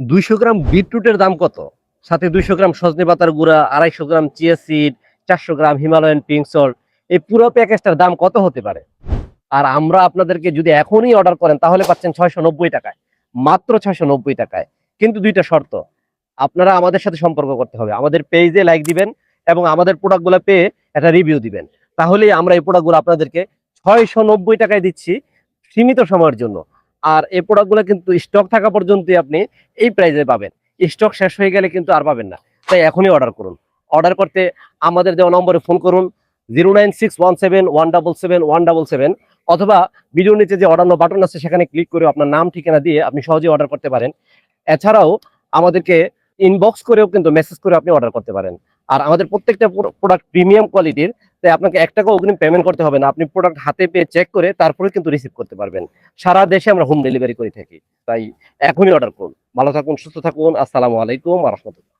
দুইশো গ্রাম বিটরুটের দাম কত? সাথে দুইশো গ্রাম সজনে পাতার গুঁড়া, আড়াইশো গ্রাম চিয়া সিড, চারশো গ্রাম হিমালয়ান পিঙ্ক সল্ট। এই পুরো প্যাকেজটার দাম কত হতে পারে? আর আমরা আপনাদেরকে যদি এখনই অর্ডার করেন, তাহলে পাচ্ছেন ছয়শো নব্বই টাকায়। মাত্র ছয়শো নব্বই টাকায়। কিন্তু দুইটা শর্ত। আপনারা আমাদের সাথে সম্পর্ক করতে হবে। আমাদের পেজে লাইক দিবেন এবং আমাদের প্রোডাক্টগুলো পেয়ে একটা রিভিউ দিবেন। তাহলেই আমরা এই প্রোডাক্টগুলো আপনাদেরকে ছয়শো নব্বই টাকায় দিচ্ছি সীমিত সময়ের জন্য। আর এই প্রোডাক্টগুলো কিন্তু স্টক থাকা পর্যন্তই আপনি এই প্রাইসে পাবেন। স্টক শেষ হয়ে গেলে কিন্তু আর পাবেন না। তাই এখনই অর্ডার করুন। অর্ডার করতে আমাদের দেওয়া নম্বরে ফোন করুন zero nine six one seven one double seven one double seven অথবা ভিডিও নিচে যে অর্ডার বাটন আছে সেখানে ক্লিক করে আপনার নাম, ঠিকানা দিয়ে আপনি সহজেই অর্ডার করতে পারেন। এছাড়াও আমাদেরকে ইনবক্স করেও কিন্তু মেসেজ করে আপনি অর্ডার করতে পারেন। আর আমাদের প্রত্যেকটা প্রোডাক্ট প্রিমিয়াম কোয়ালিটির তাই আপনাকে এক টাকা অগ্রিম পেমেন্ট করতে হবে না। আপনি প্রোডাক্ট হাতে পেয়ে চেক করে তারপরে কিন্তু রিসিভ করতে পারবেন। সারা দেশে আমরা হোম ডেলিভারি করে থাকি। তাই এখনই অর্ডার করুন। ভালো থাকুন, সুস্থ থাকুন। আসসালামু আলাইকুম রহমতুল্লাহ।